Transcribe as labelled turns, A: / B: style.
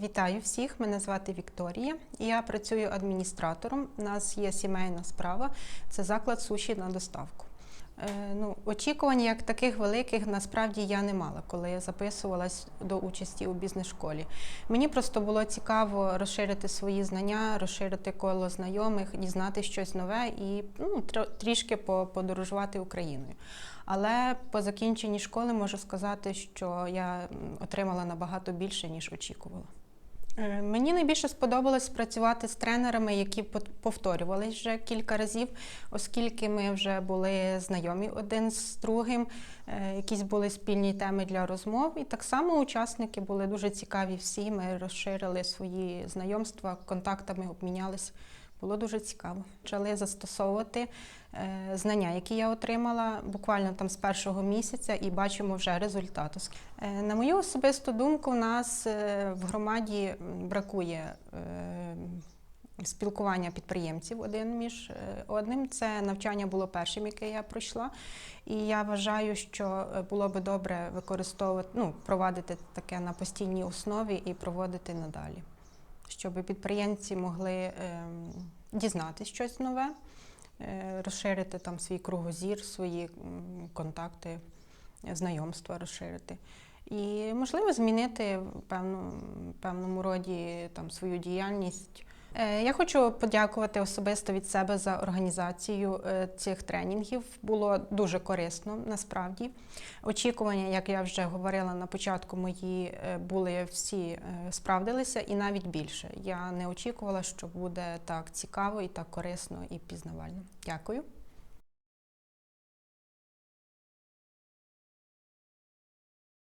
A: Вітаю всіх! Мене звати Вікторія. Я працюю адміністратором. У нас є сімейна справа. Це заклад суші на доставку. Е, Ну, очікувань як таких великих насправді я не мала, коли я записувалась до участі у бізнес-школі. Мені просто було цікаво розширити свої знання, розширити коло знайомих, дізнати щось нове і ну, трішки по- подорожувати Україною. Але по закінченні школи можу сказати, що я отримала набагато більше, ніж очікувала. Е, Мені найбільше сподобалось працювати з тренерами, які повторювались вже кілька разів, оскільки ми вже були знайомі один з другим, е, якісь були спільні теми для розмов. І так само учасники були дуже цікаві всі. Ми розширили свої знайомства, контактами обмінялись. Було дуже цікаво. Почали застосовувати е, знання, які я отримала буквально там з першого місяця, і бачимо вже результат. Е, На мою особисту думку, у нас е, в громаді бракує спілкування підприємців один між одним. Це навчання було першим, яке я пройшла. І я вважаю, що було би добре використовувати, ну, провадити таке на постійній основі і проводити надалі, щоб підприємці могли дізнатись дізнатися щось нове, е, розширити там свій кругозір, свої контакти, знайомства розширити. І можливо змінити в певному, певному роді там свою діяльність. Е, Я хочу подякувати особисто від себе за організацію е, цих тренінгів. Було дуже корисно насправді. Очікування, як я вже говорила на початку, мої е, були всі справдилися і навіть більше. Я не очікувала, що буде так цікаво і так корисно і пізнавально. Дякую.